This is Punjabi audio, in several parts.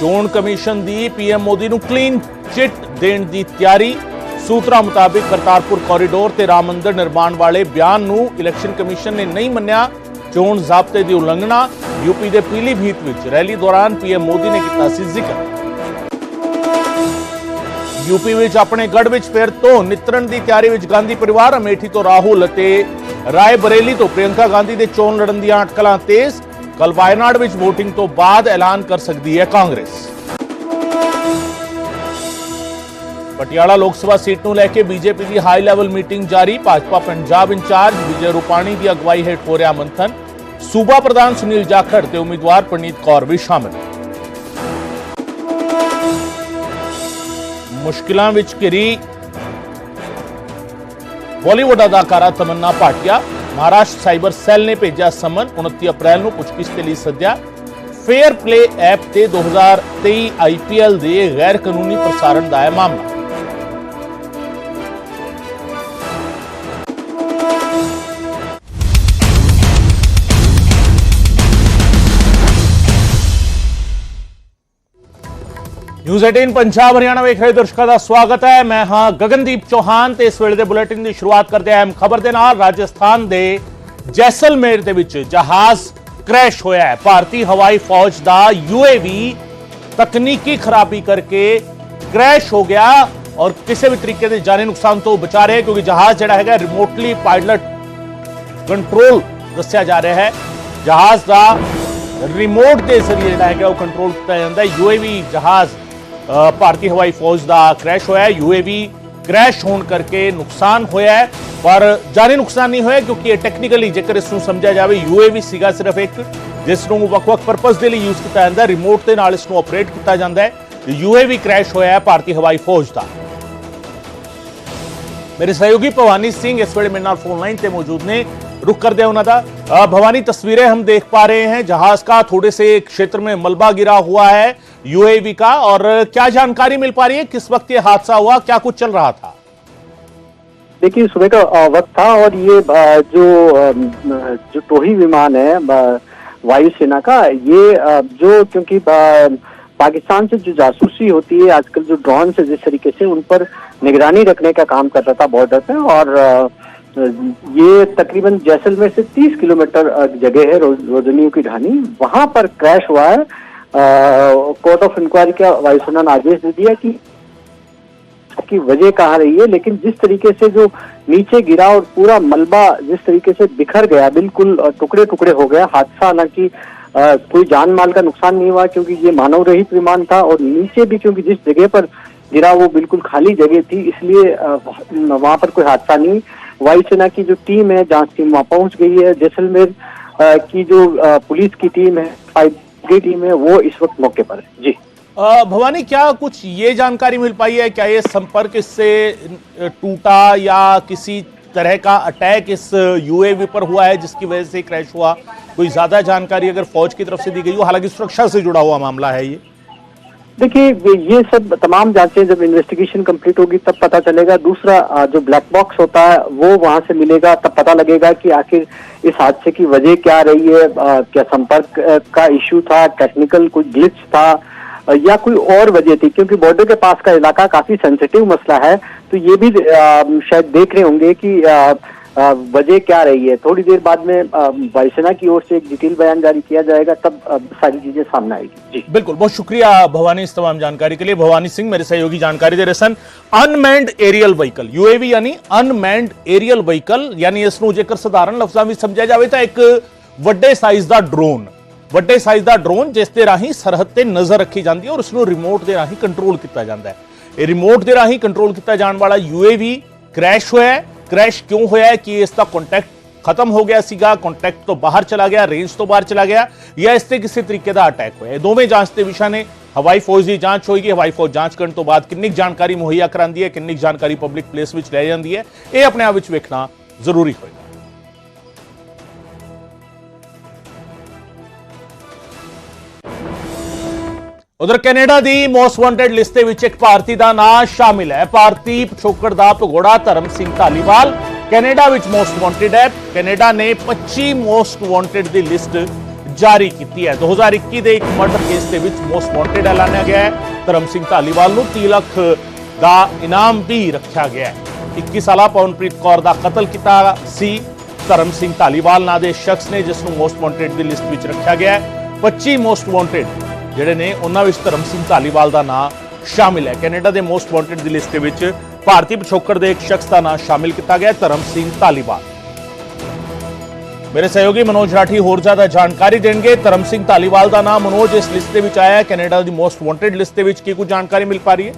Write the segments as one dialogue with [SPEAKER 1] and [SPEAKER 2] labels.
[SPEAKER 1] ਚੋਣ ਕਮਿਸ਼ਨ ਦੀ ਪੀਐਮ ਮੋਦੀ ਨੂੰ ਕਲੀਨ ਚਿੱਟ ਦੇਣ ਦੀ ਤਿਆਰੀ। ਸੂਤਰਾਂ ਮੁਤਾਬਿਕ ਕਰਤਾਰਪੁਰ ਕੋਰੀਡੋਰ ਤੇ ਰਾਮ ਮੰਦਿਰ ਨਿਰਮਾਣ ਵਾਲੇ ਬਿਆਨ ਨੂੰ ਇਲੈਕਸ਼ਨ ਕਮਿਸ਼ਨ ਨੇ ਨਹੀਂ ਮੰਨਿਆ। ਚੋਣ ਜ਼ਾਬਤੇ ਦੀ ਉਲੰਘਣਾ ਯੂਪੀ ਦੇ ਪੀਲੀਭੀਤ ਵਿੱਚ। ਰੈਲੀ ਦੌਰਾਨ ਪੀਐਮ ਮੋਦੀ ਨੇ ਕੀਤਾ ਸੀ ਜ਼ਿਕਰ। ਯੂਪੀ ਵਿੱਚ ਆਪਣੇ ਗੜ ਵਿੱਚ ਫਿਰ ਤੋਂ ਨਿਤਰਨ ਦੀ ਤਿਆਰੀ ਵਿੱਚ ਗਾਂਧੀ ਪਰਿਵਾਰ, ਅਮੇਠੀ ਤੋਂ ਰਾਹੁਲ ਅਤੇ ਰਾਏ ਬਰੇਲੀ ਤੋਂ ਪ੍ਰਿਯੰਕਾ ਗਾਂਧੀ ਦੇ ਚੋਣ ਲੜਨ ਦੀਆਂ ਅਟਕਲਾਂ ਤੇਜ਼। ਕੱਲ ਵਾਇਨਾਡ ਵਿੱਚ VOTING ਤੋਂ ਬਾਅਦ ਐਲਾਨ ਕਰ ਸਕਦੀ ਹੈ ਕਾਂਗਰਸ। ਪਟਿਆਲਾ ਲੋਕ ਸਭਾ ਸੀਟ ਨੂੰ ਲੈ ਕੇ ਬੀਜੇਪੀ ਦੀ ਹਾਈ ਲੈਵਲ ਮੀਟਿੰਗ ਜਾਰੀ, ਭਾਜਪਾ ਪੰਜਾਬ ਇੰਚਾਰਜ ਵਿਜੇ ਰੂਪਾਣੀ ਦੀ ਅਗਵਾਈ ਹੇਠ ਹੋ ਰਿਹਾ ਮੰਥਨ। ਸੂਬਾ ਪ੍ਰਧਾਨ ਸੁਨੀਲ ਜਾਖੜ ਤੇ ਉਮੀਦਵਾਰ ਪ੍ਰਨੀਤ ਕੌਰ ਵੀ ਸ਼ਾਮਿਲ। ਮੁਸ਼ਕਿਲਾਂ ਵਿੱਚ ਘਿਰੀ। ਬਾਲੀਵੁੱਡ ਅਦਾਕਾਰਾ ਤਮੰਨਾ ਭਾਟੀਆ ਮਹਾਰਾਸ਼ਟਰ ਸਾਈਬਰ ਸੈੱਲ ਨੇ ਭੇਜਿਆ ਸਮਨ 29 ਅਪ੍ਰੈਲ ਨੂੰ ਪੁੱਛਗਿੱਛ ਦੇ ਲਈ ਸੱਦਿਆ ਫੇਅਰ ਪਲੇ ਐਪ ਤੇ 2023 ਆਈਪੀਐਲ ਦੇ ਗੈਰ ਕਾਨੂੰਨੀ ਪ੍ਰਸਾਰਣ ਦਾ ਹੈ ਮਾਮਲਾ ਨਿਊਜ਼ 18 ਪੰਜਾਬ ਹਰਿਆਣਾ ਵੇਖ ਰਹੇ ਦਰਸ਼ਕਾਂ ਦਾ ਸਵਾਗਤ ਹੈ। ਮੈਂ ਹਾਂ ਗਗਨਦੀਪ ਚੌਹਾਨ ਤੇ ਇਸ ਵੇਲੇ ਦੇ ਬੁਲੇਟਿਨ ਦੀ ਸ਼ੁਰੂਆਤ ਕਰਦੇ ਹਾਂ। ਅਹਿਮ ਖਬਰ ਦੇ ਨਾਲ ਰਾਜਸਥਾਨ ਦੇ ਜੈਸਲਮੇਰ ਦੇ ਵਿੱਚ ਜਹਾਜ਼ ਕ੍ਰੈਸ਼ ਹੋਇਆ ਹੈ। ਭਾਰਤੀ ਹਵਾਈ ਫੌਜ ਦਾ ਯੂਏਵੀ ਤਕਨੀਕੀ ਖਰਾਬੀ ਕਰਕੇ ਕ੍ਰੈਸ਼ ਹੋ ਗਿਆ ਔਰ ਕਿਸੇ ਵੀ ਤਰੀਕੇ ਦੇ ਜਾਨੀ ਨੁਕਸਾਨ ਤੋਂ ਬਚਾ ਰਹੇ ਕਿਉਂਕਿ ਜਹਾਜ਼ ਜਿਹੜਾ ਹੈਗਾ ਰਿਮੋਟਲੀ ਪਾਇਲਟ ਕੰਟਰੋਲ ਦੱਸਿਆ ਜਾ ਰਿਹਾ ਹੈ। ਜਹਾਜ਼ ਦਾ ਰਿਮੋਟ ਦੇ ਜ਼ਰੀਏ ਜਿਹੜਾ ਹੈਗਾ ਉਹ ਕੰਟਰੋਲ ਕੀਤਾ ਜਾਂਦਾ ਹੈ। ਯੂਏਵੀ ਜਹਾਜ਼ भारतीय हवाई फौज का क्रैश होया यूएवी क्रैश होने नुकसान होया पर जाने नुकसान नहीं होया क्योंकि टैक्नीकली जेकर इसको समझा जाए यूएवी सिर्फ़ एक, जिसनों वक् वक् परपज़ के लिए यूज़ किया जाता है रिमोट के इस ऑपरेट किया जाता है यूएवी क्रैश होया भारतीय हवाई फौज का मेरे सहयोगी भवानी सिंह इस वे मेरे फोनलाइन से मौजूद ने रुक कर दिया उन्हों का भवानी, तस्वीरें हम देख पा रहे हैं, जहाज़ का थोड़े से क्षेत्र में मलबा गिरा हुआ है यूएवी का और क्या जानकारी मिल पा रही है? किस वक्त ये हादसा हुआ? क्या कुछ चल रहा था?
[SPEAKER 2] देखिए, सुबह का वक्त था और ये जो जो टोही विमान है वायुसेना का, ये जो, क्योंकि पाकिस्तान से जो जासूसी होती है, आजकल जो ड्रोन से जिस तरीके से उन पर निगरानी रखने का काम कर रहा था बॉर्डर पे और ये तकरीबन जैसलमेर से 30 किलोमीटर जगह है रोजनियों की ढानी वहाँ पर क्रैश हुआ है। कोर्ट ऑफ़ इंक्वायरी का वायुसेना ने आदेश दे दिया कि की वजह कहाँ रही है, लेकिन जिस तरीके से जो नीचे गिरा और पूरा मलबा जिस तरीके से बिखर गया, बिल्कुल टुकड़े टुकड़े हो गया, हादसा हालाँकि कोई जान माल का नुकसान नहीं हुआ क्योंकि ये मानव रहित विमान था और नीचे भी क्योंकि जिस जगह पर गिरा वो बिल्कुल खाली जगह थी, इसलिए वहाँ पर कोई हादसा नहीं। वायुसेना की जो टीम है, जाँच टीम वहाँ पहुँच गई है। जैसलमेर की जो पुलिस की टीम है, फाइव की टीम है, वो इस वक्त मौके पर है। जी।
[SPEAKER 1] भवानी, क्या कुछ ये जानकारी मिल पाई है? क्या ये संपर्क इससे टूटा या किसी तरह का अटैक इस यूएवी पर हुआ है, जिसकी वजह से क्रैश हुआ? कोई ज़्यादा जानकारी अगर फौज की तरफ़ से दी गई हो, हालाँकि सुरक्षा से जुड़ा हुआ मामला है ये।
[SPEAKER 2] देखिए, ये सब तमाम जांचें जब इन्वेस्टिगेशन कंप्लीट होगी, तब पता चलेगा। दूसरा जो ब्लैक बॉक्स होता है, वो वहाँ से मिलेगा, तब पता लगेगा कि आखिर इस हादसे की वजह क्या रही है क्या संपर्क का इश्यू था टेक्निकल कोई ग्लिच था या कोई और वजह थी, क्योंकि बॉर्डर के पास का इलाका काफ़ी सेंसिटिव मसला है। तो ये भी शायद देख रहे होंगे कि वजह क्या रही है थोड़ी देर बाद में अ, वायुसेना की ओर से एक डिटेल बयान जारी किया जाएगा तब अ, सारी चीजें सामने आएगी जी
[SPEAKER 1] बिल्कुल बहुत शुक्रिया भवानी इस तमाम जानकारी के लिए भवानी सिंह मेरे सहयोगी जानकारी दे रहे सन ਅਨਮੈਂਡ ਏਰੀਅਲ ਵਹੀਕਲ ਯੂਏਵੀ ਯਾਨੀ ਅਨਮੈਂਡ ਏਰੀਅਲ ਵਹੀਕਲ ਯਾਨੀ ਇਸ ਨੂੰ ਜੇਕਰ ਸਧਾਰਨ ਲਫ਼ਜ਼ਾਂ ਵਿੱਚ ਸਮਝਿਆ ਜਾਵੇ ਤਾਂ ਇੱਕ ਵੱਡੇ ਸਾਈਜ਼ ਦਾ ਡਰੋਨ ਵੱਡੇ ਸਾਈਜ਼ ਦਾ ਡਰੋਨ ਜਿਸ ਦੇ ਰਾਹੀਂ ਸਰਹੱਦ ਤੇ ਨਜ਼ਰ ਰੱਖੀ ਜਾਂਦੀ ਹੈ ਔਰ ਉਸ ਨੂੰ ਰਿਮੋਟ ਦੇ ਰਾਹੀਂ ਕੰਟਰੋਲ ਕੀਤਾ ਜਾਂਦਾ ਹੈ ਇਹ ਰਿਮੋਟ ਦੇ ਰਾਹੀਂ ਕੰਟਰੋਲ ਕੀਤਾ ਜਾਣ ਵਾਲਾ ਯੂਏਵੀ ਕ੍ਰੈਸ਼ ਹੋਇਆ ਹੈ ਕ੍ਰੈਸ਼ ਕਿਉਂ ਹੋਇਆ ਕਿ ਇਸ ਦਾ ਕੰਟੈਕਟ ਖਤਮ ਹੋ ਗਿਆ ਸੀਗਾ ਕੰਟੈਕਟ ਤੋਂ ਬਾਹਰ ਚਲਾ ਗਿਆ ਰੇਂਜ ਤੋਂ ਬਾਹਰ ਚਲਾ ਗਿਆ ਜਾਂ ਇਸ ਤੇ ਕਿਸੇ ਤਰੀਕੇ ਦਾ ਅਟੈਕ ਹੋਇਆ ਦੋਵੇਂ ਜਾਂਚ ਦੇ ਵਿਸ਼ਾ ਨੇ ਹਵਾਈ ਫੌਜ ਦੀ ਜਾਂਚ ਹੋਏਗੀ ਹਵਾਈ ਫੌਜ ਜਾਂਚ ਕਰਨ ਤੋਂ ਬਾਅਦ ਕਿੰਨੀ ਕੁ ਜਾਣਕਾਰੀ ਮੁਹੱਈਆ ਕਰਾਂਦੀ ਹੈ ਕਿੰਨੀ ਕੁ ਜਾਣਕਾਰੀ ਪਬਲਿਕ ਪਲੇਸ ਵਿੱਚ ਲੈ ਜਾਂਦੀ ਹੈ ਇਹ ਆਪਣੇ ਆਪ ਵਿੱਚ ਵੇਖਣਾ ਜ਼ਰੂਰੀ ਹੋਏਗਾ ਉਧਰ ਕੈਨੇਡਾ ਦੀ ਮੋਸਟ ਵਾਂਟਡ ਲਿਸਟ ਦੇ ਵਿੱਚ ਇੱਕ ਭਾਰਤੀ ਦਾ ਨਾਮ ਸ਼ਾਮਿਲ ਹੈ। ਭਾਰਤੀ ਪਿਛੋਕੜ ਦਾ ਭਗੋੜਾ ਧਰਮ ਸਿੰਘ ਧਾਲੀਵਾਲ ਕੈਨੇਡਾ ਵਿੱਚ ਮੋਸਟ ਵਾਂਟਡ ਹੈ। ਕੈਨੇਡਾ ਨੇ 25 ਮੋਸਟ ਵਾਂਟਡ ਦੀ ਲਿਸਟ ਜਾਰੀ ਕੀਤੀ ਹੈ। 2021 ਦੇ ਇੱਕ ਮਰਡਰ ਕੇਸ ਦੇ ਵਿੱਚ ਮੋਸਟ ਵਾਂਟਡ ਐਲਾਨਿਆ ਗਿਆ ਹੈ। ਧਰਮ ਸਿੰਘ ਧਾਲੀਵਾਲ ਨੂੰ 30 ਲੱਖ ਦਾ ਇਨਾਮ ਵੀ ਰੱਖਿਆ ਗਿਆ ਹੈ। 21 ਸਾਲਾ ਪਵਨਪ੍ਰੀਤ ਕੌਰ ਦਾ ਕਤਲ ਕੀਤਾ ਸੀ। ਧਰਮ ਸਿੰਘ ਧਾਲੀਵਾਲ ਨਾਂ ਦੇ ਸ਼ਖਸ ਨੇ, ਜਿਸ ਨੂੰ ਮੋਸਟ ਵਾਂਟਡ ਦੀ ਲਿਸਟ ਵਿੱਚ ਰੱਖਿਆ ਗਿਆ ਹੈ। 25 ਮੋਸਟ ਵਾਂਟਡ ਜਿਹੜੇ ਨੇ ਉਹਨਾਂ ਵਿੱਚ ਧਰਮ ਸਿੰਘ ਧਾਲੀਵਾਲ ਦਾ ਨਾਂ ਸ਼ਾਮਿਲ ਹੈ। ਕੈਨੇਡਾ ਦੇ ਮੋਸਟ ਵਾਂਟਡ ਦੀ ਲਿਸਟ ਦੇ ਵਿੱਚ ਭਾਰਤੀ ਪਿਛੋਕੜ ਦੇ ਇੱਕ ਸ਼ਖਸ ਦਾ ਨਾਂ ਸ਼ਾਮਿਲ ਕੀਤਾ ਗਿਆ ਧਰਮ ਸਿੰਘ ਧਾਲੀਵਾਲ। ਮੇਰੇ ਸਹਿਯੋਗੀ ਮਨੋਜ ਰਾਠੀ ਹੋਰ ਜ਼ਿਆਦਾ ਜਾਣਕਾਰੀ ਦੇਣਗੇ। ਧਰਮ ਸਿੰਘ ਧਾਲੀਵਾਲ ਦਾ ਨਾਮ ਮਨੋਜ ਇਸ ਲਿਸਟ ਦੇ ਵਿੱਚ ਆਇਆ ਹੈ। ਕੈਨੇਡਾ ਦੀ ਮੋਸਟ ਵਾਂਟਡ ਲਿਸਟ ਦੇ ਵਿੱਚ ਕੀ ਕੁਝ ਜਾਣਕਾਰੀ ਮਿਲ ਪਾ ਰਹੀ ਹੈ?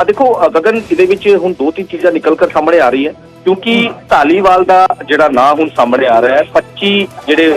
[SPEAKER 3] ਆ ਦੇਖੋ ਗਗਨ, ਇਹਦੇ ਵਿੱਚ ਹੁਣ ਦੋ ਤਿੰਨ ਚੀਜ਼ਾਂ ਨਿਕਲ ਕਰ ਸਾਹਮਣੇ ਆ ਰਹੀ ਹੈ ਕਿਉਂਕਿ ਢਾਲੀਵਾਲ ਦਾ ਜਿਹੜਾ ਨਾਂ ਹੁਣ ਸਾਹਮਣੇ ਆ ਰਿਹਾ ਹੈ 25 ਜਿਹੜੇ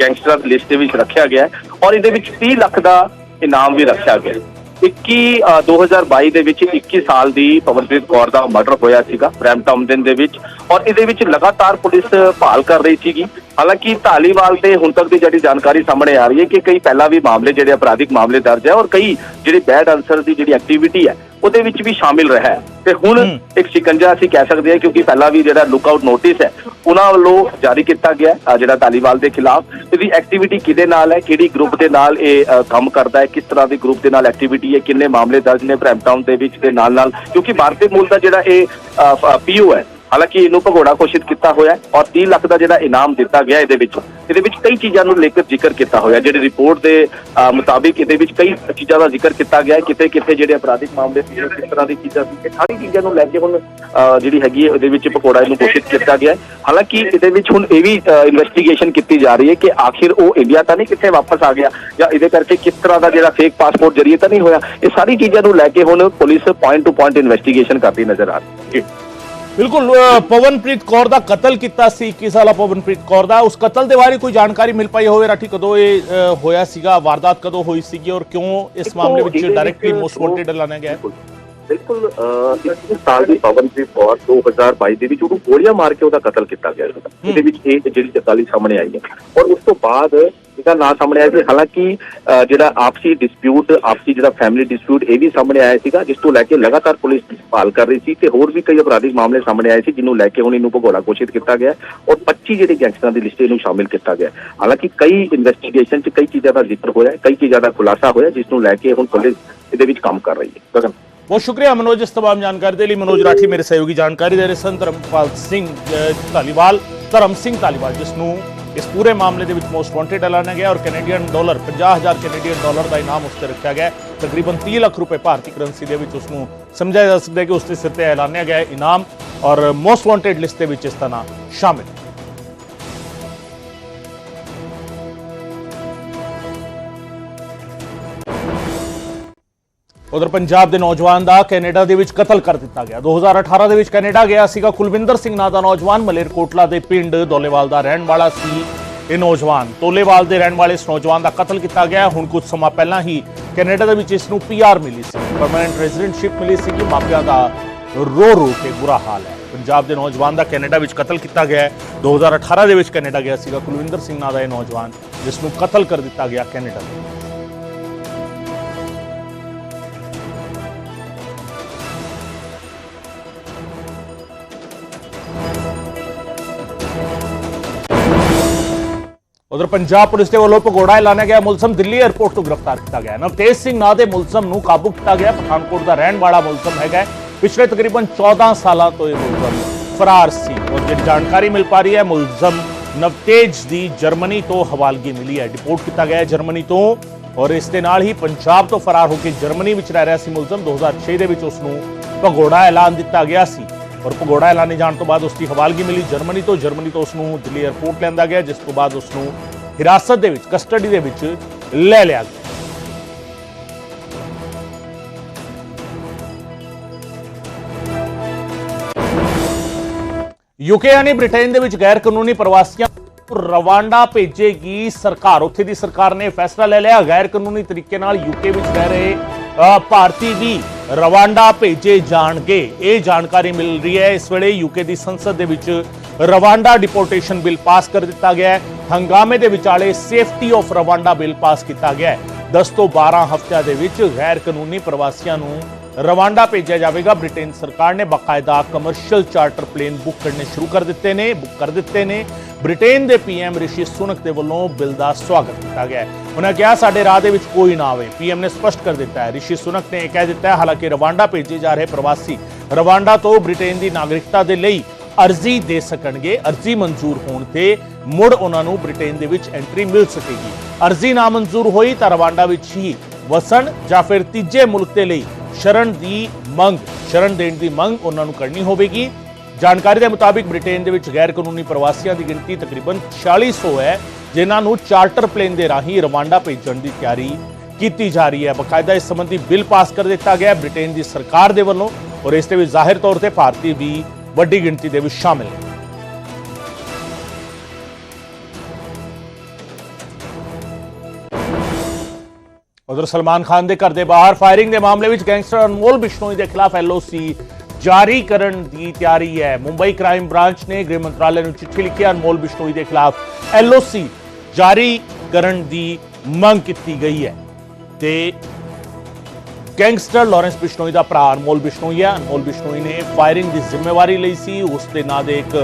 [SPEAKER 3] ਗੈਂਗਸਟਰਾਂ ਦੀ ਲਿਸਟ ਦੇ ਵਿੱਚ ਰੱਖਿਆ ਗਿਆ ਔਰ ਇਹਦੇ ਵਿੱਚ 30 ਲੱਖ ਦਾ ਇਨਾਮ ਵੀ ਰੱਖਿਆ ਗਿਆ ਹੈ। 21 ਅ, 2022 ਦੇ ਵਿੱਚ 21 ਸਾਲ ਦੀ ਪਵਨਪ੍ਰੀਤ ਕੌਰ ਦਾ ਮਰਡਰ ਹੋਇਆ ਸੀਗਾ ਬ੍ਰੈਂਪਟਨ ਦੇ ਵਿੱਚ ਔਰ ਇਹਦੇ ਵਿੱਚ ਲਗਾਤਾਰ ਪੁਲਿਸ ਭਾਲ ਕਰ ਰਹੀ ਸੀਗੀ। ਹਾਲਾਂਕਿ ਢਾਲੀਵਾਲ ਤੇ ਹੁਣ ਤੱਕ ਦੀ ਜਿਹੜੀ ਜਾਣਕਾਰੀ ਸਾਹਮਣੇ ਆ ਰਹੀ ਹੈ ਕਿ ਕਈ ਪਹਿਲਾਂ ਵੀ ਮਾਮਲੇ ਜਿਹੜੇ ਅਪਰਾਧਿਕ ਮਾਮਲੇ ਦਰਜ ਹੈ ਔਰ ਕਈ ਜਿਹੜੇ ਬੈਡ ਅਨਸਰ ਦੀ ਜਿਹੜੀ ਐਕਟੀਵਿਟੀ ਹੈ ਉਹਦੇ ਵਿੱਚ ਵੀ ਸ਼ਾਮਿਲ ਰਿਹਾ ਹੈ। ਤੇ ਹੁਣ। ਇੱਕ ਸ਼ਿਕੰਜਾ ਅਸੀਂ ਕਹਿ ਸਕਦੇ ਹਾਂ ਕਿਉਂਕਿ ਪਹਿਲਾਂ ਵੀ ਜਿਹੜਾ ਲੁੱਕਆਊਟ ਨੋਟਿਸ ਹੈ ਉਹਨਾਂ ਵੱਲੋਂ ਜਾਰੀ ਕੀਤਾ ਗਿਆ ਜਿਹੜਾ ਤਾਲੀਵਾਲ ਦੇ ਖਿਲਾਫ। ਇਹਦੀ ਐਕਟੀਵਿਟੀ ਕਿਹਦੇ ਨਾਲ ਹੈ ਕਿਹੜੀ ਗਰੁੱਪ ਦੇ ਨਾਲ ਇਹ ਕੰਮ ਕਰਦਾ ਹੈ ਕਿਸ ਤਰ੍ਹਾਂ ਦੀ ਗਰੁੱਪ ਦੇ ਨਾਲ ਐਕਟੀਵਿਟੀ ਹੈ ਕਿੰਨੇ ਮਾਮਲੇ ਦਰਜ ਨੇ ਬ੍ਰੈਂਪਟਾਊਨ ਦੇ ਵਿੱਚ ਦੇ ਨਾਲ ਨਾਲ ਕਿਉਂਕਿ ਭਾਰਤੀ ਮੂਲ ਦਾ ਜਿਹੜਾ ਇਹ ਪੀਓ ਹੈ ਹਾਲਾਂਕਿ ਇਹਨੂੰ ਭਗੋੜਾ ਘੋਸ਼ਿਤ ਕੀਤਾ ਹੋਇਆ ਔਰ 30 ਲੱਖ ਦਾ ਜਿਹੜਾ ਇਨਾਮ ਦਿੱਤਾ ਗਿਆ ਇਹਦੇ ਵਿੱਚ ਇਹਦੇ ਵਿੱਚ ਕਈ ਚੀਜ਼ਾਂ ਨੂੰ ਲੈ ਕੇ ਜ਼ਿਕਰ ਕੀਤਾ ਹੋਇਆ, ਜਿਹੜੀ ਰਿਪੋਰਟ ਦੇ ਮੁਤਾਬਿਕ ਇਹਦੇ ਵਿੱਚ ਕਈ ਚੀਜ਼ਾਂ ਦਾ ਜ਼ਿਕਰ ਕੀਤਾ ਗਿਆ ਕਿਤੇ ਕਿਤੇ ਜਿਹੜੇ ਅਪਰਾਧਿਕ ਮਾਮਲੇ ਸੀ ਕਿਸ ਤਰ੍ਹਾਂ ਦੀ ਚੀਜ਼ਾਂ ਸੀ, ਇਹ ਸਾਰੀ ਚੀਜ਼ਾਂ ਨੂੰ ਲੈ ਕੇ ਹੁਣ ਜਿਹੜੀ ਹੈਗੀ ਹੈ, ਉਹਦੇ ਵਿੱਚ ਭਗੋੜਾ ਇਹਨੂੰ ਘੋਸ਼ਿਤ ਕੀਤਾ ਗਿਆ ਹਾਲਾਂਕਿ ਇਹਦੇ ਵਿੱਚ ਹੁਣ ਇਹ ਵੀ ਇਨਵੈਸਟੀਗੇਸ਼ਨ ਕੀਤੀ ਜਾ ਰਹੀ ਹੈ ਕਿ ਆਖਿਰ ਉਹ ਇੰਡੀਆ ਤਾਂ ਨਹੀਂ ਕਿੱਥੇ ਵਾਪਸ ਆ ਗਿਆ, ਜਾਂ ਇਹਦੇ ਕਰਕੇ ਕਿਸ ਤਰ੍ਹਾਂ ਦਾ ਜਿਹੜਾ ਫੇਕ ਪਾਸਪੋਰਟ ਜਰੀਏ ਤਾਂ ਨਹੀਂ ਹੋਇਆ, ਇਹ ਸਾਰੀ ਚੀਜ਼ਾਂ ਨੂੰ ਲੈ ਕੇ ਹੁਣ police point to point investigation ਕਰਦੀ ਨਜ਼ਰ ਆ ਰਹੀ ਹੈ।
[SPEAKER 1] ਬਿਲਕੁਲ ਪਵਨਪ੍ਰੀਤ ਕੌਰ ਦਾ ਕਤਲ ਕੀਤਾ ਸੀ 21 ਸਾਲਾ ਪਵਨਪ੍ਰੀਤ ਕੌਰ ਦਾ? ਉਸ ਕਤਲ ਦੇ ਬਾਰੇ ਕੋਈ ਜਾਣਕਾਰੀ ਮਿਲ ਪਾਈ ਹੋਵੇ? ਰਾਠੀ ਕਦੋਂ ਇਹ ਹੋਇਆ ਸੀਗਾ? ਵਾਰਦਾਤ ਕਦੋਂ ਹੋਈ ਸੀਗੀ ਔਰ ਕਿਉਂ ਇਸ ਮਾਮਲੇ ਵਿੱਚ ਡਾਇਰੈਕਟਲੀ ਮੋਸਟ ਵਾਂਟਡ ਐਲਾਨਿਆ ਗਿਆ
[SPEAKER 3] ਬਿਲਕੁਲ ਇਸ ਸਾਲ ਦੀ ਪਵਨਪ੍ਰੀਤ ਕੌਰ 2022 ਦੇ ਵਿੱਚ ਉਹਨੂੰ ਗੋਲੀਆਂ ਮਾਰ ਕੇ ਉਹਦਾ ਕਤਲ ਕੀਤਾ ਗਿਆ ਸੀ। ਇਹਦੇ ਵਿੱਚ ਇਹ ਜਿਹੜੀ ਜਤਾਲੀ ਸਾਹਮਣੇ ਆਈ ਹੈ। ਔਰ ਉਸ ਤੋਂ ਬਾਅਦ ਇਹਦਾ ਨਾਂ ਸਾਹਮਣੇ ਆਇਆ ਸੀ। ਹਾਲਾਂਕਿ ਜਿਹੜਾ ਆਪਸੀ ਡਿਸਪਿਊਟ ਆਪਸੀ ਜਿਹੜਾ ਫੈਮਿਲੀ ਡਿਸਪਿਊਟ ਇਹ ਵੀ ਸਾਹਮਣੇ ਆਇਆ ਸੀਗਾ, ਜਿਸ ਤੋਂ ਲੈ ਕੇ ਲਗਾਤਾਰ ਪੁਲਿਸ ਭਾਲ ਕਰ ਰਹੀ ਸੀ ਤੇ ਹੋਰ ਵੀ ਕਈ ਅਪਰਾਧਿਕ ਮਾਮਲੇ ਸਾਹਮਣੇ ਆਏ ਸੀ, ਜਿਹਨੂੰ ਲੈ ਕੇ ਹੁਣ ਇਹਨੂੰ ਭਗੋੜਾ ਘੋਸ਼ਿਤ ਕੀਤਾ ਗਿਆ ਔਰ 25 ਜਿਹੜੇ ਗੈਂਗਸਟਰਾਂ ਦੀ ਲਿਸਟ ਇਹਨੂੰ ਸ਼ਾਮਿਲ ਕੀਤਾ ਗਿਆ ਹਾਲਾਂਕਿ, ਕਈ ਇਨਵੈਸਟੀਗੇਸ਼ਨ 'ਚ ਕਈ ਚੀਜ਼ਾਂ ਦਾ ਜ਼ਿਕਰ ਹੋਇਆ ਕਈ ਚੀਜ਼ਾਂ ਦਾ ਖੁਲਾਸਾ ਹੋਇਆ ਜਿਸ ਨੂੰ ਲੈ ਕੇ ਹੁਣ ਪੁਲਿਸ ਇਹਦੇ ਵਿੱਚ ਕੰਮ ਕਰ ਰਹੀ ਹੈ। ਗਗਨ।
[SPEAKER 1] ਬਹੁਤ ਸ਼ੁਕਰੀਆ ਮਨੋਜ ਇਸ ਤਮਾਮ ਜਾਣਕਾਰੀ ਦੇ ਲਈ। ਮਨੋਜ ਰਾਠੀ ਮੇਰੇ ਸਹਿਯੋਗੀ ਜਾਣਕਾਰੀ ਦੇ ਰਹੇ ਸਨ, ਧਰਮਪਾਲ ਸਿੰਘ ਧਾਲੀਵਾਲ, ਧਰਮ ਸਿੰਘ ਧਾਲੀਵਾਲ, ਜਿਸ ਨੂੰ ਇਸ ਪੂਰੇ ਮਾਮਲੇ ਦੇ ਵਿੱਚ ਮੋਸਟ ਵਾਂਟਡ ਐਲਾਨਿਆ ਗਿਆ ਔਰ ਕੈਨੇਡੀਅਨ ਡਾਲਰ 50000 ਕੈਨੇਡੀਅਨ ਡਾਲਰ ਦਾ ਇਨਾਮ ਉਸ ਤੇ ਰੱਖਿਆ ਗਿਆ। ਤਕਰੀਬਨ 30 ਲੱਖ ਰੁਪਏ ਭਾਰਤੀ ਕਰੰਸੀ ਦੇ ਵਿੱਚ ਉਸ ਨੂੰ ਸਮਝਿਆ ਜਾ ਸਕਦਾ ਹੈ ਕਿ ਉਸ ਦੇ ਸਿਰ ਤੇ ਐਲਾਨਿਆ ਗਿਆ ਇਨਾਮ ਔਰ ਮੋਸਟ ਵਾਂਟਡ ਲਿਸਟ ਦੇ ਵਿੱਚ ਇਸ ਦਾ ਨਾਮ ਸ਼ਾਮਿਲ ਉਧਰ ਪੰਜਾਬ ਦੇ ਨੌਜਵਾਨ ਦਾ ਕੈਨੇਡਾ ਦੇ ਵਿੱਚ ਕਤਲ ਕਰ ਦਿੱਤਾ ਗਿਆ। 2018 ਦੇ ਵਿੱਚ ਕੈਨੇਡਾ ਗਿਆ ਸੀਗਾ। ਕੁਲਵਿੰਦਰ ਸਿੰਘ ਨਾਂ ਦਾ ਨੌਜਵਾਨ ਮਲੇਰਕੋਟਲਾ ਦੇ ਪਿੰਡ ਦੋਲੇਵਾਲ ਦਾ ਰਹਿਣ ਵਾਲਾ ਸੀ ਇਹ ਨੌਜਵਾਨ। ਤੋਲੇਵਾਲ ਦੇ ਰਹਿਣ ਵਾਲੇ ਇਸ ਨੌਜਵਾਨ ਦਾ ਕਤਲ ਕੀਤਾ ਗਿਆ। ਹੁਣ ਕੁਝ ਸਮਾਂ ਪਹਿਲਾਂ ਹੀ ਕੈਨੇਡਾ ਦੇ ਵਿੱਚ ਇਸ ਨੂੰ ਪੀਆਰ ਮਿਲੀ ਸੀ। ਪਰਮਨੈਂਟ ਰੈਜ਼ੀਡੈਂਟਸ਼ਿਪ ਮਿਲੀ ਸੀ ਕਿ ਮਾਪਿਆਂ ਦਾ ਰੋ ਰੋ ਕੇ ਬੁਰਾ ਹਾਲ ਹੈ। ਪੰਜਾਬ ਦੇ ਨੌਜਵਾਨ ਦਾ ਕੈਨੇਡਾ ਵਿੱਚ ਕਤਲ ਕੀਤਾ ਗਿਆ ਹੈ। 2018 ਦੇ ਵਿੱਚ ਕੈਨੇਡਾ ਗਿਆ ਸੀਗਾ। ਕੁਲਵਿੰਦਰ ਸਿੰਘ ਨਾਂ ਦਾ ਇਹ ਨੌਜਵਾਨ ਜਿਸ ਨੂੰ ਕਤਲ ਕਰ ਦਿੱਤਾ ਗਿਆ ਕੈਨੇਡਾ ਦੇ ਉਧਰ ਪੰਜਾਬ ਪੁਲਿਸ ਦੇ ਵੱਲੋਂ ਭਗੋੜਾ ਐਲਾਨਿਆ ਗਿਆ। ਮੁਲਜ਼ਮ ਦਿੱਲੀ 에ਅਰਪੋਰਟ ਤੋਂ ਗ੍ਰਿਫਤਾਰ ਕੀਤਾ ਗਿਆ। ਨਵਤੇਜ ਸਿੰਘ, ਨਾਂ ਦੇ ਮੁਲਜ਼ਮ ਨੂੰ ਕਾਬੂ ਕੀਤਾ ਗਿਆ। ਪਠਾਨਕੋਟ ਦਾ ਰਹਿਣ ਵਾਲਾ ਮੁਲਜ਼ਮ ਹੈਗਾ ਪਿਛਲੇ ਤਕਰੀਬਨ 14 ਸਾਲਾਂ ਤੋਂ ਇਹ ਮੁਲਜ਼ਮ ਫਰਾਰ ਸੀ। ਔਰ ਜਿਹੜੀ ਜਾਣਕਾਰੀ ਮਿਲ ਪਾ ਰਹੀ ਹੈ, ਮੁਲਜ਼ਮ ਨਵਤੇਜ ਦੀ ਜਰਮਨੀ ਤੋਂ ਹਵਾਲਗੀ ਮਿਲੀ ਹੈ। ਡਿਪੋਰਟ ਕੀਤਾ ਗਿਆ ਹੈ ਜਰਮਨੀ ਤੋਂ ਔਰ ਇਸ ਦੇ ਨਾਲ ਹੀ ਪੰਜਾਬ ਤੋਂ ਫਰਾਰ ਹੋ ਕੇ ਜਰਮਨੀ ਵਿੱਚ ਰਹਿ ਰਿਹਾ ਸੀ ਮੁਲਜ਼ਮ। 2006 ਦੇ ਵਿੱਚ ਉਸ ਨੂੰ ਭਗੋੜਾ ਐਲਾਨ ਦਿੱਤਾ ਗਿਆ ਸੀ। ਔਰ ਭਗੋੜਾ ਐਲਾਨੇ ਜਾਣ ਤੋਂ ਬਾਅਦ ਉਸ ਦੀ ਹਵਾਲਗੀ ਮਿਲੀ। ਜਰਮਨੀ ਤੋਂ ਜਰਮਨੀ ਤੋਂ ਉਸ ਨੂੰ ਦਿੱਲੀ 에ਅਰਪੋਰਟ ਲੈਂਦਾ ਗਿਆ, ਜਿਸ ਤੋਂ ਬਾਅਦ ਉਸ ਨੂੰ ਹਿਰਾਸਤ ਦੇ ਵਿੱਚ, ਕਸਟਡੀ ਦੇ ਵਿੱਚ ਲੈ ਲਿਆ ਗਿਆ। ਯੂਕੇ ਯਾਨੀ ਬ੍ਰਿਟੇਨ ਦੇ ਵਿੱਚ ਗੈਰ ਕਾਨੂੰਨੀ ਪ੍ਰਵਾਸੀਆਂ ਨੂੰ ਰਵਾਂਡਾ ਭੇਜੇਗੀ ਸਰਕਾਰ। ਉੱਥੇ ਦੀ ਸਰਕਾਰ ਨੇ ਫੈਸਲਾ ਲੈ ਲਿਆ। ਗੈਰ ਕਾਨੂੰਨੀ ਤਰੀਕੇ ਨਾਲ ਯੂਕੇ ਵਿੱਚ ਰਹਿ ਰਹੇ ਭਾਰਤੀ ਵੀ ਰਵਾਂਡਾ ਭੇਜੇ ਜਾਣਗੇ। ਇਹ ਜਾਣਕਾਰੀ ਮਿਲ ਰਹੀ ਹੈ। ਇਸ ਵੇਲੇ ਯੂਕੇ ਦੀ ਸੰਸਦ ਦੇ ਵਿੱਚ ਰਵਾਂਡਾ ਡਿਪੋਰਟੇਸ਼ਨ ਬਿੱਲ ਪਾਸ ਕਰ ਦਿੱਤਾ ਗਿਆ ਹੈ। ਹੰਗਾਮੇ ਦੇ ਵਿਚਾਲੇ safety of Rwanda bill pass ਕੀਤਾ ਗਿਆ ਹੈ। 10 ਤੋਂ 12 ਹਫ਼ਤਿਆਂ ਦੇ ਵਿੱਚ ਗੈਰ ਕਾਨੂੰਨੀ ਪ੍ਰਵਾਸੀਆਂ ਨੂੰ ਰਵਾਂਡਾ ਭੇਜਿਆ ਜਾਵੇਗਾ। ਬ੍ਰਿਟੇਨ ਸਰਕਾਰ ਨੇ ਬਕਾਇਦਾ ਕਮਰਸ਼ੀਅਲ ਚਾਰਟਰ ਪਲੇਨ ਬੁੱਕ ਕਰਨੇ ਸ਼ੁਰੂ ਕਰ ਦਿੱਤੇ ਨੇ ਬੁੱਕ ਕਰ ਦਿੱਤੇ ਨੇ। ਬ੍ਰਿਟੇਨ ਦੇ ਪੀਐਮ ਰਿਸ਼ੀ ਸੁਨਕ ਦੇ ਵੱਲੋਂ ਬਿੱਲ ਦਾ ਸਵਾਗਤ ਕੀਤਾ ਗਿਆ ਉਹਨਾਂ ਕਿਹਾ, ਸਾਡੇ ਰਾਹ ਦੇ ਵਿੱਚ ਕੋਈ ਨਾ ਆਵੇ। ਪੀਐਮ ਨੇ ਸਪਸ਼ਟ ਕਰ ਦਿੱਤਾ ਹੈ। ਰਿਸ਼ੀ ਸੁਨਕ ਨੇ ਇਹ ਕਹਿ ਦਿੱਤਾ ਹੈ, ਹਾਲਾਂਕਿ ਰਵਾਂਡਾ ਭੇਜੇ ਜਾ ਰਹੇ ਪ੍ਰਵਾਸੀ, ਰਵਾਂਡਾ ਤੋਂ ਬ੍ਰਿਟੇਨ ਦੀ ਨਾਗਰਿਕਤਾ ਦੇ ਲਈ ਅਰਜ਼ੀ ਦੇ ਸਕਣਗੇ। ਅਰਜ਼ੀ ਮਨਜ਼ੂਰ ਹੋਣ ਤੇ ਮੁੜ ਉਹਨਾਂ ਨੂੰ ਬ੍ਰਿਟੇਨ ਦੇ ਵਿੱਚ ਐਂਟਰੀ ਮਿਲ ਸਕੇਗੀ। ਅਰਜ਼ੀ ਨਾ ਮਨਜ਼ੂਰ ਹੋਈ ਤਾਂ ਰਵਾਂਡਾ ਵਿੱਚ ਹੀ ਵਸਣ ਜਾਂ ਫਿਰ ਤੀਜੇ ਮੁਲਕ ਦੇ ਲਈ ਸ਼ਰਨ ਦੀ ਮੰਗ, ਸ਼ਰਨ ਦੇਣ ਦੀ ਮੰਗ ਉਹਨਾਂ ਨੂੰ ਕਰਨੀ ਹੋਵੇਗੀ। ਜਾਣਕਾਰੀ ਦੇ ਮੁਤਾਬਿਕ ਬ੍ਰਿਟੇਨ ਦੇ ਵਿੱਚ ਗੈਰ ਕਾਨੂੰਨੀ ਪ੍ਰਵਾਸੀਆਂ ਦੀ ਗਿਣਤੀ ਤਕਰੀਬਨ 4600 ਹੈ, ਜਿਨ੍ਹਾਂ ਨੂੰ ਚਾਰਟਰ ਪਲੇਨ ਦੇ ਰਾਹੀਂ ਰਵਾਂਡਾ ਭੇਜਣ ਦੀ ਤਿਆਰੀ ਕੀਤੀ ਜਾ ਰਹੀ ਹੈ। ਬਕਾਇਦਾ ਇਸ ਸੰਬੰਧੀ ਬਿੱਲ ਪਾਸ ਕਰ ਦਿੱਤਾ ਗਿਆ ਬ੍ਰਿਟੇਨ ਦੀ ਸਰਕਾਰ ਦੇ ਵੱਲੋਂ ਔਰ ਇਸ ਦੇ ਵਿੱਚ ਜ਼ਾਹਿਰ ਤੌਰ ਤੇ ਭਾਰਤੀ ਵੀ ਵੱਡੀ ਗਿਣਤੀ ਦੇ ਵਿੱਚ ਸ਼ਾਮਿਲ ਨੇ। ਉਧਰ ਸਲਮਾਨ ਖਾਨ ਦੇ ਘਰ ਦੇ ਬਾਹਰ ਫਾਇਰਿੰਗ ਦੇ ਮਾਮਲੇ ਵਿੱਚ ਗੈਂਗਸਟਰ ਅਨਮੋਲ ਬਿਸ਼ਨੋਈ ਦੇ ਖਿਲਾਫ ਐਲਓਸੀ ਜਾਰੀ ਕਰਨ ਦੀ ਤਿਆਰੀ ਹੈ। ਮੁੰਬਈ ਕ੍ਰਾਈਮ ਬ੍ਰਾਂਚ ਨੇ ਗ੍ਰਹਿ ਮੰਤਰਾਲੇ ਨੂੰ ਚਿੱਠੀ ਲਿਖੀ ਅਨਮੋਲ ਬਿਸ਼ਨੋਈ ਦੇ ਖਿਲਾਫ ਐਲਓਸੀ ਜਾਰੀ ਕਰਨ ਦੀ ਮੰਗ ਕੀਤੀ ਗਈ ਹੈ। ਤੇ ਗੈਂਗਸਟਰ ਲਾਰੈਂਸ ਬਿਸ਼ਨੋਈ ਦਾ ਭਰਾ ਅਨਮੋਲ ਬਿਸ਼ਨੋਈ ਹੈ। ਅਨਮੋਲ ਬਿਸ਼ਨੋਈ ਨੇ ਫਾਇਰਿੰਗ ਦੀ ਜ਼ਿੰਮੇਵਾਰੀ ਲਈ ਸੀ। ਉਸ ਦੇ ਨਾਂ ਦੇ ਇੱਕ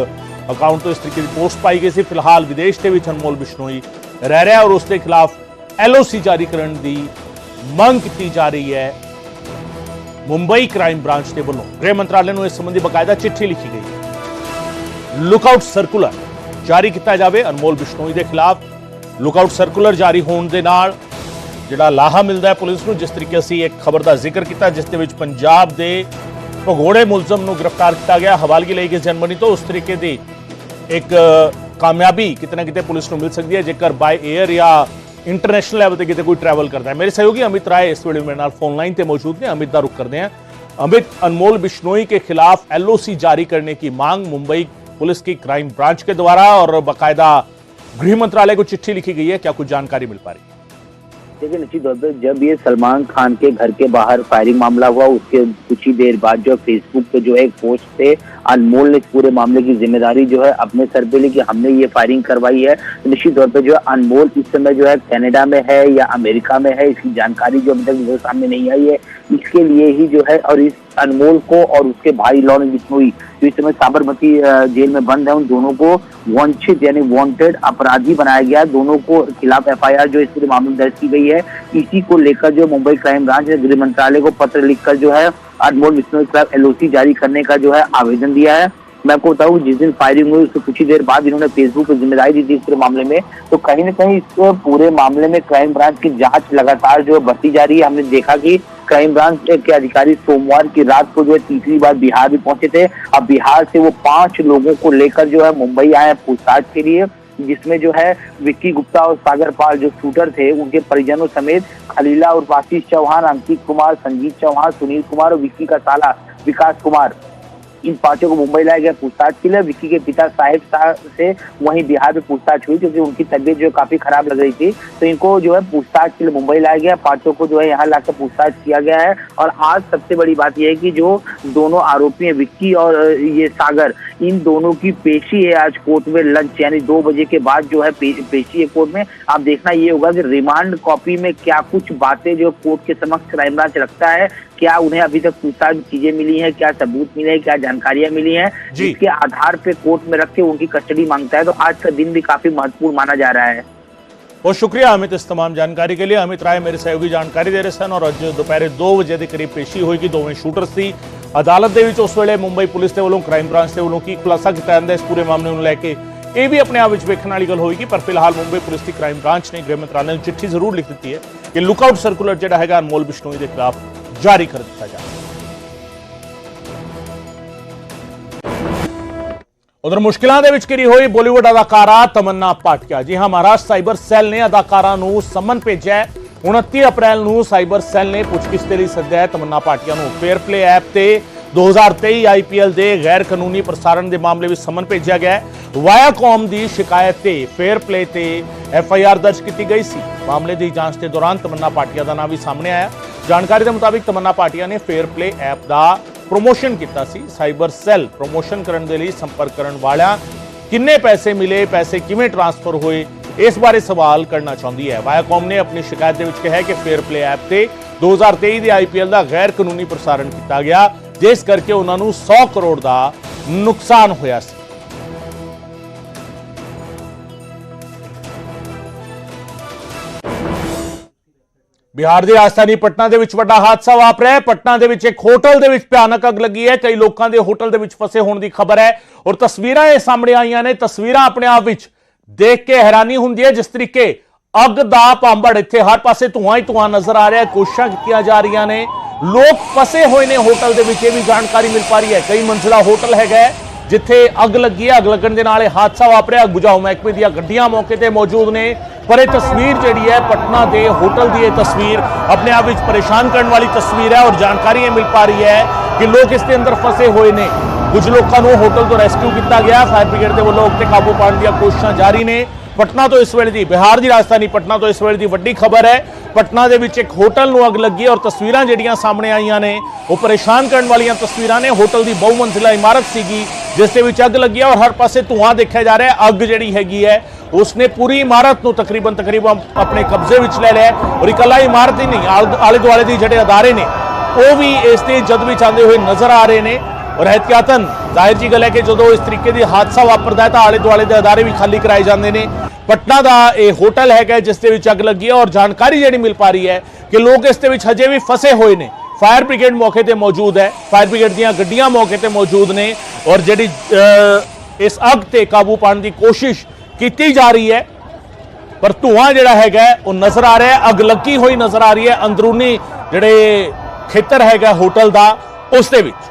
[SPEAKER 1] ਅਕਾਊਂਟ ਤੋਂ ਇਸ ਤਰੀਕੇ ਦੀ ਪੋਸਟ ਪਾਈ ਗਈ ਸੀ। ਫਿਲਹਾਲ ਵਿਦੇਸ਼ ਦੇ ਵਿੱਚ ਅਨਮੋਲ ਬਿਸ਼ਨੋਈ ਰਹਿ ਰਿਹਾ ਔਰ ਉਸ ਦੇ ਖਿਲਾਫ ਐਲਓਸੀ ਜਾਰੀ ਕਰਨ ਦੀ ਮੰਗ ਕੀਤੀ ਜਾ ਰਹੀ ਹੈ। ਮੁੰਬਈ ਕ੍ਰਾਈਮ ਬ੍ਰਾਂਚ ਦੇ ਵੱਲੋਂ ਗ੍ਰਹਿ ਮੰਤਰਾਲੇ ਨੂੰ ਇਸ ਸੰਬੰਧੀ ਬਕਾਇਦਾ ਚਿੱਠੀ ਲਿਖੀ ਗਈ ਹੈ। ਲੁੱਕਆਊਟ ਸਰਕੂਲਰ ਜਾਰੀ ਕੀਤਾ ਜਾਵੇ। ਅਨਮੋਲ ਬਿਸ਼ਨੋਈ ਦੇ ਖਿਲਾਫ ਲੁੱਕਆਊਟ ਸਰਕੂਲਰ ਜਾਰੀ ਹੋਣ ਦੇ ਨਾਲ ਜਿਹੜਾ ਲਾਹਾ ਮਿਲਦਾ ਹੈ ਪੁਲਿਸ ਨੂੰ, ਜਿਸ ਤਰੀਕੇ ਅਸੀਂ ਇੱਕ ਖਬਰ ਦਾ ਜ਼ਿਕਰ ਕੀਤਾ, ਜਿਸ ਦੇ ਵਿੱਚ ਪੰਜਾਬ ਦੇ ਭਗੋੜੇ ਮੁਲਜ਼ਮ ਨੂੰ ਗ੍ਰਿਫਤਾਰ ਕੀਤਾ ਗਿਆ, ਹਵਾਲਗੀ ਲਈ ਗਈ ਜਨਮਨੀ ਤੋਂ, ਉਸ ਤਰੀਕੇ ਦੀ ਇੱਕ ਕਾਮਯਾਬੀ ਕਿਤੇ ਨਾ ਕਿਤੇ ਪੁਲਿਸ ਨੂੰ ਮਿਲ ਸਕਦੀ ਹੈ। ਜੇਕਰ ਬਾਈ 에ਅਰ ਜਾਂ ਇੰਟਰਨੈਸ਼ਨਲ लैवल ਤੇ कितने कोई ट्रैवल करता है। मेरे सहयोगी अमित राय इस वे मेरे फोनलाइन से मौजूद ने। अमित का रुख करते हैं। अमित, अनमोल बिश्नोई के खिलाफ एलओसी जारी करने की मांग, मुंबई पुलिस की क्राइम ब्रांच के द्वारा और बाकायदा गृह मंत्रालय को चिट्ठी लिखी गई है। क्या कुछ जानकारी मिल पा रही है?
[SPEAKER 4] देखिए निश्चित तौर पर जब ये सलमान खान के घर के बाहर फायरिंग मामला हुआ, उसके कुछ ही देर बाद जो फेसबुक पे जो एक पोस्ट थे अनमोल ने पूरे मामले की ज़िम्मेदारी जो है अपने सर पे ली कि हमने ये फायरिंग करवाई है। तो निश्चित तौर पे जो है अनमोल इस समय जो है कनाडा में है या अमेरिका में है, इसकी जानकारी जो अभी तक मेरे सामने नहीं आई है। इसके लिए ही जो है और इस अनमोल को और उसके भाई लॉरेंस बिश्नोई जो इस समय साबरमती जेल में बंद है, उन दोनों को वांछित यानी वांटेड अपराधी बनाया गया। दोनों को खिलाफ एफआईआर जो इस पूरे मामले दर्ज की गई है। इसी को लेकर जो मुंबई क्राइम ब्रांच ने गृह मंत्रालय को पत्र लिखकर जो है अनमोल बिश्नोई के खिलाफ एलओसी जारी करने का जो है आवेदन दिया है। मैं आपको बताऊँ, जिस दिन फायरिंग हुई उसके कुछ ही देर बाद इन्होंने फेसबुक पर ज़िम्मेदारी दी थी इस पूरे मामले में। तो कहीं ना कहीं इस पूरे मामले में क्राइम ब्रांच की जाँच लगातार जो है बढ़ती जा रही है। हमने देखा कि क्राइम ब्रांच के अधिकारी सोमवार की रात को जो है तीसरी बार बिहार भी पहुँचे थे। अब बिहार से वो पाँच लोगों को लेकर जो है मुंबई आए पूछताछ के लिए। जिसमें जो है विक्की गुप्ता और सागर पाल जो शूटर थे, उनके परिजनों समेत खलीला और आशीष चौहान, अंकित कुमार संजीत चौहान, सुनील कुमार और विक्की का साला विकास कुमार। इन पाँचों को मुंबई लाया गया पूछताछ के लिए विक्की के पिता साहिब शाह से वहीं बिहार में पूछताछ हुई, क्योंकि उनकी तबीयत जो काफ़ी खराब लग रही थी। तो इनको जो है पूछताछ के लिए मुंबई लाया गया पाँचों को जो है यहाँ लाकर पूछताछ किया गया है। और आज सबसे बड़ी बात यह है कि जो दोनों आरोपी हैं, विक्की और ये सागर इन दोनों की पेशी है आज कोर्ट में लंच यानी दो बजे के बाद जो है पेशी है कोर्ट में। आप देखना ये होगा कि रिमांड कॉपी में क्या कुछ बातें जो कोर्ट के समक्ष क्राइम ब्रांच रखता है क्या उन्हें अभी तक पूछताछ चीज़ें मिली हैं क्या सबूत मिले हैं क्या जानकारियाँ मिली हैं जिसके आधार पे कोर्ट में रख के उनकी कस्टडी माँगता है तो आज का दिन भी काफ़ी महत्वपूर्ण माना जा रहा है।
[SPEAKER 1] बहुत शुक्रिया अमित इस तमाम जानकारी के लिए। अमित राय मेरे सहयोगी जानकारी दे रहे सन और आज दोपहर दो बजे के करीब पेशी होगी दो में शूटर्स थी। ਅਦਾਲਤ ਦੇ ਵਿੱਚ ਉਸ ਵੇਲੇ ਮੁੰਬਈ ਪੁਲਿਸ ਦੇ ਵੱਲੋਂ ਕ੍ਰਾਈਮ ਬ੍ਰਾਂਚ ਦੇ ਵੱਲੋਂ ਕੀ ਖੁਲਾਸਾ ਕੀਤਾ ਜਾਂਦਾ, ਇਸ ਪੂਰੇ ਮਾਮਲੇ ਨੂੰ ਲੈ ਕੇ ਇਹ ਵੀ ਆਪਣੇ ਆਪ ਵਿੱਚ ਵੇਖਣ ਵਾਲੀ ਗੱਲ ਹੋਏਗੀ, ਪਰ ਫਿਲਹਾਲ ਮੁੰਬਈ ਪੁਲਿਸ ਦੀ ਕ੍ਰਾਈਮ ਬ੍ਰਾਂਚ ਨੇ ਗ੍ਰਹਿ ਮੰਤਰਾਲੇ ਨੂੰ ਚਿੱਠੀ ਜ਼ਰੂਰ ਲਿਖ ਦਿੱਤੀ ਹੈ ਕਿ ਲੁੱਕਆਊਟ ਸਰਕੂਲਰ ਜਿਹੜਾ ਹੈਗਾ ਅਨਮੋਲ ਬਿਸ਼ਨੋਈ ਦੇ ਖਿਲਾਫ ਜਾਰੀ ਕਰ ਦਿੱਤਾ ਜਾਵੇ। ਉਧਰ ਮੁਸ਼ਕਿਲਾਂ ਦੇ ਵਿੱਚ ਘਿਰੀ ਹੋਈ ਬਾਲੀਵੁੱਡ ਅਦਾਕਾਰਾ ਤਮੰਨਾ ਪਾਟਿਆ। ਜੀ ਹਾਂ ਮਹਾਰਾਸ਼ਟਰ ਸਾਈਬਰ ਸੈੱਲ ਨੇ ਅਦਾਕਾਰਾ ਨੂੰ ਸਮਨ ਭੇਜਿਆ 29 ਅਪ੍ਰੈਲ ਨੂੰ ਸਾਈਬਰ ਸੈੱਲ ਨੇ ਪੁੱਛਗਿੱਛ ਦੇ ਲਈ ਸੱਦਿਆ ਤਮੰਨਾ ਪਾਟਿਆ ਨੂੰ ਫੇਅਰ ਪਲੇ ਐਪ ਤੇ 2023 ਆਈਪੀਐਲ ਦੇ ਗੈਰ ਕਾਨੂੰਨੀ ਪ੍ਰਸਾਰਣ ਦੇ ਮਾਮਲੇ ਵਿੱਚ ਸਮਨ ਭੇਜਿਆ ਗਿਆ ਹੈ। ਵਾਇਆਕਾਮ ਦੀ ਸ਼ਿਕਾਇਤ ਤੇ ਫੇਅਰ ਪਲੇ ਤੇ ਐਫਆਈਆਰ ਦਰਜ ਕੀਤੀ ਗਈ ਸੀ। ਮਾਮਲੇ ਦੀ ਜਾਂਚ ਦੇ ਦੌਰਾਨ ਤਮੰਨਾ ਪਾਟਿਆ ਦਾ ਨਾਮ ਵੀ ਸਾਹਮਣੇ ਆਇਆ। ਜਾਣਕਾਰੀ ਦੇ ਮੁਤਾਬਿਕ ਤਮੰਨਾ ਪਾਟਿਆ ਨੇ ਫੇਅਰ ਪਲੇ ਐਪ ਦਾ ਪ੍ਰੋਮੋਸ਼ਨ ਕੀਤਾ ਸੀ। ਸਾਈਬਰ ਸੈੱਲ ਪ੍ਰੋਮੋਸ਼ਨ ਕਰਨ ਦੇ ਲਈ ਸੰਪਰਕ ਕਰਨ ਵਾਲਿਆਂ ਕਿੰਨੇ ਪੈਸੇ ਮਿਲੇ, ਪੈਸੇ ਕਿਵੇਂ ਟ੍ਰਾਂਸਫਰ ਹੋਏ ਇਸ ਬਾਰੇ ਸਵਾਲ ਕਰਨਾ ਚਾਹੁੰਦੀ ਹੈ। ਵਾਇਆਕਾਮ ਨੇ ਆਪਣੀ ਸ਼ਿਕਾਇਤ ਦੇ ਵਿੱਚ ਕਿਹਾ ਕਿ ਫੇਅਰ ਪਲੇ ਐਪ ਤੇ 2023 ਦੇ ਆਈਪੀਐਲ ਦਾ ਗੈਰ ਕਾਨੂੰਨੀ ਪ੍ਰਸਾਰਣ ਕੀਤਾ ਗਿਆ, ਜਿਸ ਕਰਕੇ ਉਹਨਾਂ ਨੂੰ 100 ਕਰੋੜ ਦਾ ਨੁਕਸਾਨ ਹੋਇਆ ਸੀ। ਬਿਹਾਰ ਦੀ ਰਾਜਧਾਨੀ ਪਟਨਾ ਦੇ ਵਿੱਚ ਵੱਡਾ ਹਾਦਸਾ ਵਾਪਰਿਆ ਹੈ। ਪਟਨਾ ਦੇ ਵਿੱਚ ਇੱਕ ਹੋਟਲ ਦੇ ਵਿੱਚ ਭਿਆਨਕ ਅੱਗ ਲੱਗੀ ਹੈ। ਕਈ ਲੋਕਾਂ ਦੇ ਹੋਟਲ ਦੇ ਵਿੱਚ ਫਸੇ ਹੋਣ ਦੀ ਖਬਰ ਹੈ ਔਰ ਤਸਵੀਰਾਂ ਇਹ ਸਾਹਮਣੇ ਆਈਆਂ ਨੇ। ਤਸਵੀਰਾਂ ਆਪਣੇ ਆਪ ਵਿੱਚ ਦੇਖ ਕੇ ਹੈਰਾਨੀ ਹੁੰਦੀ ਹੈ ਜਿਸ ਤਰੀਕੇ ਅੱਗ ਦਾ ਭਾਂਬੜ ਇੱਥੇ ਹਰ ਪਾਸੇ ਧੂਆਂ ਹੀ ਧੂਆਂ ਨਜ਼ਰ ਆ ਰਿਹਾ ਹੈ, ਕੋਸ਼ਿਸ਼ਾਂ ਕੀਤੀਆਂ ਜਾ ਰਹੀਆਂ ਨੇ। ਲੋਕ ਫਸੇ ਹੋਏ ਨੇ ਹੋਟਲ ਦੇ ਵਿੱਚ, ਇਹ ਵੀ ਜਾਣਕਾਰੀ ਮਿਲ ਪਾ ਰਹੀ ਹੈ। ਕਈ ਮੰਜ਼ਿਲਾ ਹੋਟਲ ਹੈਗਾ ਜਿੱਥੇ ਅੱਗ ਲੱਗੀ ਹੈ, ਅੱਗ ਲੱਗਣ ਦੇ ਨਾਲ ਇਹ ਹਾਦਸਾ ਵਾਪਰਿਆ। ਬੁਝਾਊ ਮਹਿਕਮੇ ਦੀਆਂ ਗੱਡੀਆਂ ਮੌਕੇ ਤੇ ਮੌਜੂਦ ਨੇ, ਪਰ ਇਹ ਤਸਵੀਰ ਜਿਹੜੀ ਹੈ, ਪਟਨਾ ਦੇ ਹੋਟਲ ਦੀ ਇਹ ਤਸਵੀਰ ਆਪਣੇ ਆਪ ਵਿੱਚ ਪਰੇਸ਼ਾਨ ਕਰਨ ਵਾਲੀ ਤਸਵੀਰ ਹੈ ਔਰ ਜਾਣਕਾਰੀ ਇਹ ਮਿਲ ਪਾ ਰਹੀ ਹੈ ਕਿ ਲੋਕ ਇਸ ਦੇ ਅੰਦਰ ਫਸੇ ਹੋਏ ਨੇ। ਕੁਝ ਲੋਕਾਂ ਨੂੰ ਹੋਟਲ ਤੋਂ ਰੈਸਕਿਊ ਕੀਤਾ ਗਿਆ। ਫਾਇਰ ਬ੍ਰਿਗੇਡ ਦੇ ਵੱਲੋਂ ਉੱਤੇ ਕਾਬੂ ਪਾਉਣ ਦੀਆਂ ਕੋਸ਼ਿਸ਼ਾਂ ਜਾਰੀ ਨੇ। ਪਟਨਾ ਤੋਂ ਇਸ ਵੇਲੇ ਦੀ, ਬਿਹਾਰ ਦੀ ਰਾਜਧਾਨੀ ਪਟਨਾ ਤੋਂ ਇਸ ਵੇਲੇ ਦੀ ਵੱਡੀ ਖਬਰ ਹੈ। ਪਟਨਾ ਦੇ ਵਿੱਚ ਇੱਕ ਹੋਟਲ ਨੂੰ ਅੱਗ ਲੱਗੀ ਹੈ ਔਰ ਤਸਵੀਰਾਂ ਜਿਹੜੀਆਂ ਸਾਹਮਣੇ ਆਈਆਂ ਨੇ, ਉਹ ਪਰੇਸ਼ਾਨ ਕਰਨ ਵਾਲੀਆਂ ਤਸਵੀਰਾਂ ਨੇ। ਹੋਟਲ ਦੀ ਬਹੁਮੰਜ਼ਿਲਾ ਇਮਾਰਤ ਸੀਗੀ, ਜਿਸ ਦੇ ਵਿੱਚ ਅੱਗ ਲੱਗੀ ਹੈ ਔਰ ਹਰ ਪਾਸੇ ਧੂਆਂ ਦੇਖਿਆ ਜਾ ਰਿਹਾ ਅੱਗ ਜਿਹੜੀ ਹੈਗੀ ਹੈ, ਉਸਨੇ ਪੂਰੀ ਇਮਾਰਤ ਨੂੰ ਤਕਰੀਬਨ ਤਕਰੀਬਨ ਆਪਣੇ ਕਬਜ਼ੇ ਵਿੱਚ ਲੈ ਲਿਆ ਔਰ ਇਕੱਲਾ ਇਮਾਰਤ ਹੀ ਨਹੀਂ, ਆਲ- ਆਲੇ ਦੁਆਲੇ ਦੇ ਜਿਹੜੇ ਅਦਾਰੇ ਨੇ, ਉਹ ਵੀ ਇਸ ਤੇ ਜਦ ਵੀ ਚਾਹੁੰਦੇ ਹੋਏ ਨਜ਼ਰ ਆ ਰਹੇ ਨੇ। ਔਰ ਇਹਤਿਆਤਨ ਜ਼ਾਹਿਰ ਜੀ ਗੱਲ ਹੈ ਕਿ ਜਦੋਂ ਇਸ ਤਰੀਕੇ ਦੀ ਹਾਦਸਾ ਵਾਪਰਦਾ ਹੈ ਤਾਂ ਆਲੇ ਦੁਆਲੇ ਦੇ ਅਦਾਰੇ ਵੀ ਖਾਲੀ ਕਰਾਏ ਜਾਂਦੇ ਨੇ। ਪਟਨਾ ਦਾ ਇਹ ਹੋਟਲ ਹੈਗਾ, ਜਿਸ ਦੇ ਵਿੱਚ ਅੱਗ ਲੱਗੀ ਹੈ ਔਰ ਜਾਣਕਾਰੀ ਜਿਹੜੀ ਮਿਲ ਪਾ ਰਹੀ ਹੈ ਕਿ ਲੋਕ ਇਸ ਦੇ ਵਿੱਚ ਹਜੇ ਵੀ ਫਸੇ ਹੋਏ ਨੇ। ਫਾਇਰ ਬ੍ਰਿਗੇਡ ਮੌਕੇ ਤੇ ਮੌਜੂਦ ਹੈ। ਫਾਇਰ ਬ੍ਰਿਗੇਡ ਦੀਆਂ ਗੱਡੀਆਂ ਮੌਕੇ ਤੇ ਮੌਜੂਦ ਨੇ ਔਰ ਜਿਹੜੀ ਇਸ ਅੱਗ ਤੇ ਕਾਬੂ ਪਾਉਣ ਦੀ ਕੋਸ਼ਿਸ਼ ਕੀਤੀ ਜਾ ਰਹੀ ਹੈ। ਪਰ ਧੂਆਂ ਜਿਹੜਾ ਹੈਗਾ ਉਹ ਨਜ਼ਰ ਆ ਰਿਹਾ ਹੈ। ਅੱਗ ਲੱਗੀ ਹੋਈ ਨਜ਼ਰ ਆ ਰਹੀ ਹੈ। ਅੰਦਰੂਨੀ ਜਿਹੜੇ ਖੇਤਰ ਹੈਗਾ ਹੋਟਲ ਦਾ, ਉਸ ਦੇ ਵਿੱਚ।